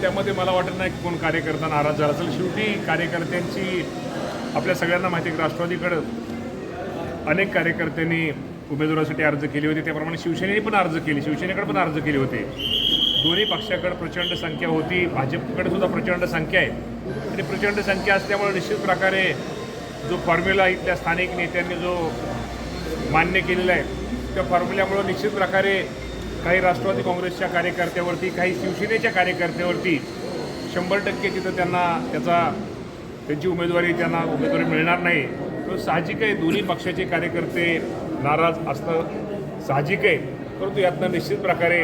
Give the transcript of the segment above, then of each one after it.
त्यामध्ये मला वाटत नाही की कोण कार्यकर्ता नाराज झाला असेल. शेवटी कार्यकर्त्यांची आपल्या सगळ्यांना माहिती की राष्ट्रवादीकडं अनेक कार्यकर्त्यांनी उमेदवारासाठी अर्ज केले होते. त्याप्रमाणे शिवसेनेने पण अर्ज केले. शिवसेनेकडे पण अर्ज केले होते. दोन्ही पक्षाकडे प्रचंड संख्या होती. भाजपकडे सुद्धा प्रचंड संख्या आहे. आणि प्रचंड संख्या असल्यामुळे निश्चित प्रकारे जो फॉर्म्युला इथल्या स्थानिक नेत्यांनी जो मान्य केलेला आहे त्या फॉर्म्युल्यामुळं निश्चित प्रकारे काही राष्ट्रवादी काँग्रेसच्या कार्यकर्त्यावरती काही शिवसेनेच्या कार्यकर्त्यावरती शंभर टक्के तिथं त्यांना त्याचा त्यांची उमेदवारी त्यांना उमेदवारी मिळणार नाही. तो साहजिक आहे दोन्ही पक्षाचे कार्यकर्ते नाराज असणं साहजिक आहे. परंतु यातनं निश्चित प्रकारे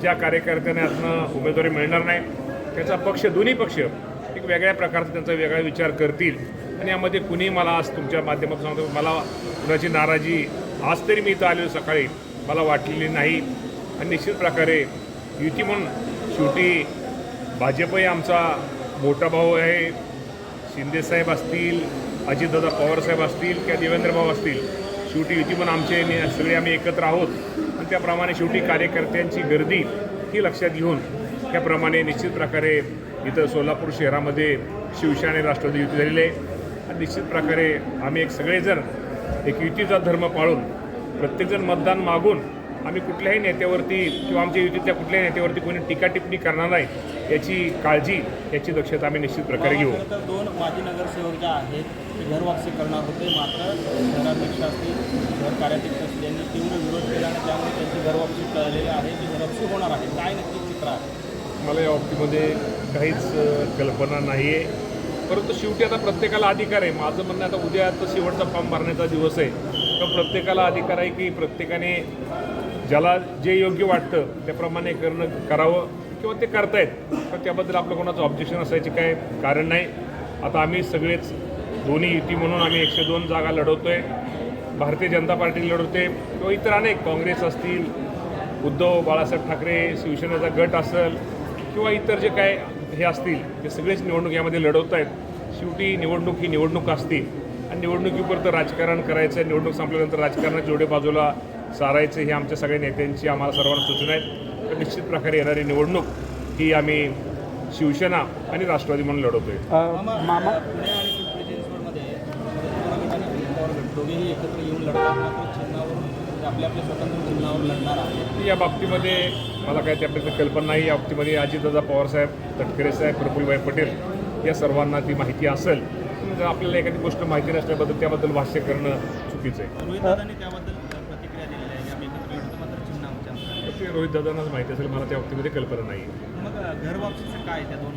ज्या कार्यकर्त्यांना यातनं उमेदवारी मिळणार नाही त्याचा पक्ष दोन्ही पक्ष एक वेगळ्या प्रकारचा त्यांचा वेगळा विचार करतील. आणि यामध्ये कुणी मला आज तुमच्या माध्यमातून सांगतो मला कुणाची नाराजी आज तरी मी इथं आलेलो सकाळी मला वाटलेली नाही. आणि निश्चित प्रकारे युती म्हणून शेवटी भाजपही आमचा मोठा भाऊ आहे. शिंदेसाहेब असतील अजितदादा पवारसाहेब असतील किंवा देवेंद्र भाऊ असतील शेवटी युती पण आमचे सगळे आम्ही एकत्र आहोत. आणि त्याप्रमाणे शेवटी कार्यकर्त्यांची गर्दी ही लक्षात घेऊन त्याप्रमाणे निश्चित प्रकारे इथं सोलापूर शहरामध्ये शिवसेना आणि राष्ट्रवादी युती झालेली आहे. आणि निश्चित प्रकारे आम्ही एक सगळेजण एक युतीचा धर्म पाळून प्रत्येकजण मतदान मागून आम्ही कुठल्याही नेत्यावरती किंवा आमच्या युतीतल्या कुठल्याही नेत्यावरती कोणी टीका टिप्पणी करणार नाही याची काळजी याची दक्षता आम्ही निश्चित प्रकारे घेऊ. तर दोन माजी नगरसेवक ज्या आहेत ते घरवापसी करणार होते मात्र शहराध्यक्ष असतील शहर कार्याध्यक्ष असतील यांनी तीव्र विरोध केला आणि त्यामुळे त्यांची घरवापसी टळलेली आहे ती घरवापसी होणार आहे. काय नक्की चित्र आहे? मला या बाबतीमध्ये काहीच कल्पना नाही आहे परंतु शेवटी आता प्रत्येकाला अधिकार आहे. माझं म्हणणं आता उद्या आता शेवटचा फॉर्म भरण्याचा दिवस आहे. तर प्रत्येकाला अधिकार आहे की प्रत्येकाने ज्याला जे योग्य वाटतं त्याप्रमाणे करणं करावं किंवा ते करतायत. पण त्याबद्दल आपलं कोणाचं ऑब्जेक्शन असायचे काय कारण नाही. आता आम्ही सगळेच दोन्ही युती म्हणून आम्ही एकशे दोन जागा लढवतोय. भारतीय जनता पार्टी लढवते. किंवा इतर अनेक काँग्रेस असतील उद्धव बाळासाहेब ठाकरे शिवसेनेचा गट असेल किंवा इतर जे काय हे असतील ते सगळेच निवडणूक यामध्ये लढवत आहेत शेवटी निवडणूक ही निवडणूक असते. आणि निवडणुकीपुरतं राजकारण करायचं निवडणूक संपल्यानंतर राजकारणात जोडे बाजूला सारायचं ही आमच्या सगळ्या नेत्यांची आम्हाला सर्वांना सूचना आहेत. तर निश्चित प्रकारे येणारी निवडणूक ही आम्ही शिवसेना आणि राष्ट्रवादी म्हणून लढवतोय. मामा? आहेत. या बाबतीमध्ये मला काय त्याबद्दल कल्पना नाही. या बाबतीमध्ये अजितदादा पवारसाहेब तटकरे साहेब प्रफुल्लभाई पटेल या सर्वांना ती माहिती असेल. आपल्याला एखादी गोष्ट माहिती नसल्याबद्दल त्याबद्दल भाष्य करणं चुकीचं आहे. त्याबद्दल प्रतिक्रिया दिलेली आहे की आम्ही एकत्र लढतो मात्र चिन्ह आमच्या तर ते रोहित दादांनाच माहिती असेल मला त्या बाबतीमध्ये कल्पना नाही. मग घरवापसीचं काय त्या दोन?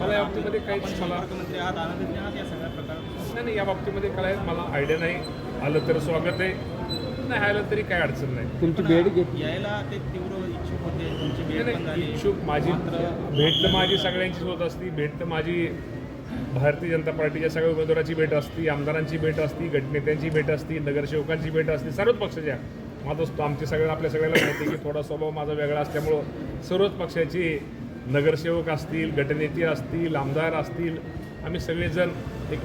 मला या बाबतीमध्ये काहीच मला आहात आनंदित आहात या सगळ्या प्रकारात. नाही नाही या बाबतीमध्ये काय मला आयडिया नाही. आलं तर स्वागत आहे. नाही आलं तरी काय अडचण नाही. तुमची भेट घेतली यायला ते तीव्र इच्छुक होते तुमची भेट इच्छुक माझी भेट तर माझी सगळ्यांचीच होत असती. भेट तर माझी भारतीय जनता पार्टीच्या सगळ्या उमेदवाराची भेट असती आमदारांची भेट असती गटनेत्यांची भेट असती नगरसेवकांची भेट असती सर्वच पक्षाच्या. माझं असतो. आमच्या सगळ्या आपल्या सगळ्याला माहिती आहे की थोडा स्वभाव माझा वेगळा असल्यामुळं सर्वच पक्षाचे नगरसेवक असतील गटनेते असतील आमदार असतील आम्ही सगळेजण एक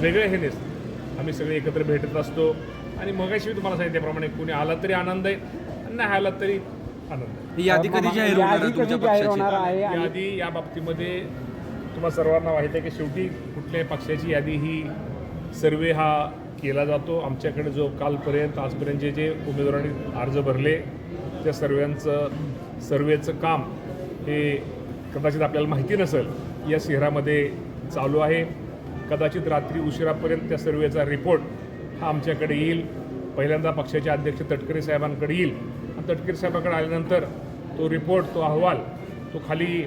वेगळे हे नेस आम्ही सगळे एकत्र भेटत असतो. आणि मगाशी मी तुम्हाला सांगितल्याप्रमाणे कोणी आला तरी आनंद आहे आणि नाही आला तरी आनंद आहे. ही यादी कधी जाहीर होणार यादी आहे यादी या बाबतीमध्ये तुम्हाला सर्वांना माहिती आहे की शेवटी कुठल्याही पक्षाची यादी ही सर्वे हा केला जातो. आमच्याकडे जो कालपर्यंत आजपर्यंत जे जे उमेदवारांनी अर्ज भरले त्या सर्वांचं सर्वेचं काम हे कदाचित आपल्याला माहिती नसेल या शहरामध्ये चालू आहे. कदाचित रात्री उशिरापर्यंत त्या सर्वेचा रिपोर्ट हा आमच्याकडे येईल. पहिल्यांदा पक्षाचे अध्यक्ष तटकरे साहेबांकडे येईल. आणि तटकरे साहेबांकडे आल्यानंतर तो रिपोर्ट तो अहवाल तो खाली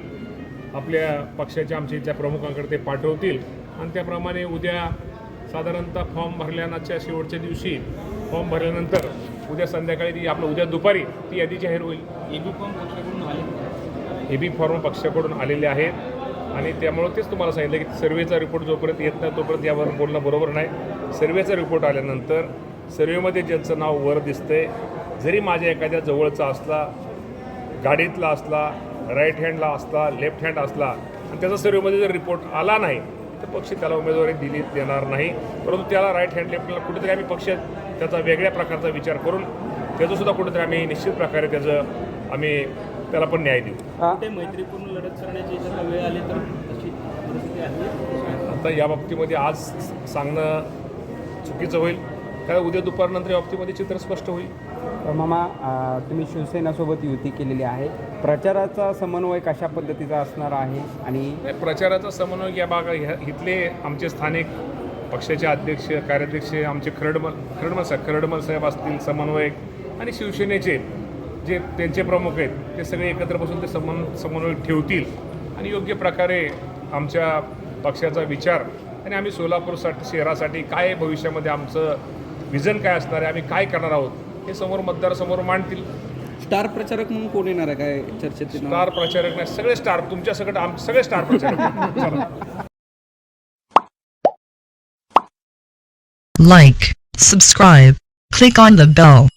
आपल्या पक्षाच्या आमच्या इथल्या प्रमुखांकडे ते पाठवतील. आणि त्याप्रमाणे उद्या साधारणतः फॉर्म भरल्यानाच्या शेवटच्या दिवशी फॉर्म भरल्यानंतर उद्या संध्याकाळी ती आपलं उद्या दुपारी ती यादी जाहीर होईल. एबी फॉर्म पक्षाकडून आले ए बी फॉर्म पक्षाकडून आलेले आहेत. आणि त्यामुळं तेच तुम्हाला सांगितलं की सर्वेचा रिपोर्ट जोपर्यंत येत नाही तोपर्यंत यावर बोलणं बरोबर नाही. सर्वेचा रिपोर्ट आल्यानंतर सर्वेमध्ये ज्यांचं नाव वर दिसतंय जरी माझ्या एखाद्या जवळचा असला गाडीतला असला राईट हँडला असला लेफ्ट हँड असला आणि त्याचा सर्वेमध्ये जर रिपोर्ट आला नाही तर पक्ष त्याला उमेदवारी दिली देणार नाही. परंतु त्याला राईट हँड लेफ्टला कुठेतरी आम्ही पक्ष त्याचा वेगळ्या प्रकारचा विचार करून त्याचं सुद्धा कुठेतरी आम्ही निश्चित प्रकारे त्याचं आम्ही त्याला पण न्याय देऊ. ते मैत्रीपूर्ण लढत करण्याची जर वेळ आली तर तशी परिस्थिती आहे? आता या बाबतीमध्ये आज सांगणं चुकीचं होईल. कारण उद्या दुपारनंतर या बाबतीमध्ये चित्र स्पष्ट होईल? मामा तुम्ही शिवसेनासोबत युती केलेली आहे. प्रचाराचा समन्वय कशा पद्धतीचा असणार आहे आणि प्रचाराचा समन्वय या भाग ह्या- इथले आमचे स्थानिक पक्षाचे अध्यक्ष कार्याध्यक्ष आमचे खरडमल खरडमल साहेब खरडमल साहेब असतील समन्वयक आणि शिवसेनेचे जे त्यांचे प्रमुख आहेत ते सगळे एकत्र बसून ते समन समन्वय ठेवतील आणि योग्य प्रकारे आमच्या पक्षाचा विचार आणि आम्ही सोलापूरसाठी शहरासाठी काय भविष्यामध्ये आमचं विजन काय असणार आहे? आम्ही काय करणार आहोत? हे समोर मतदारासमोर मांडतील. स्टार प्रचारक म्हणून कोण येणार आहे? काय चर्चेत? स्टार प्रचारक नाही सगळे स्टार तुमच्या सगळं आम सगळे स्टार प्रचारक. Like, subscribe, click on the bell.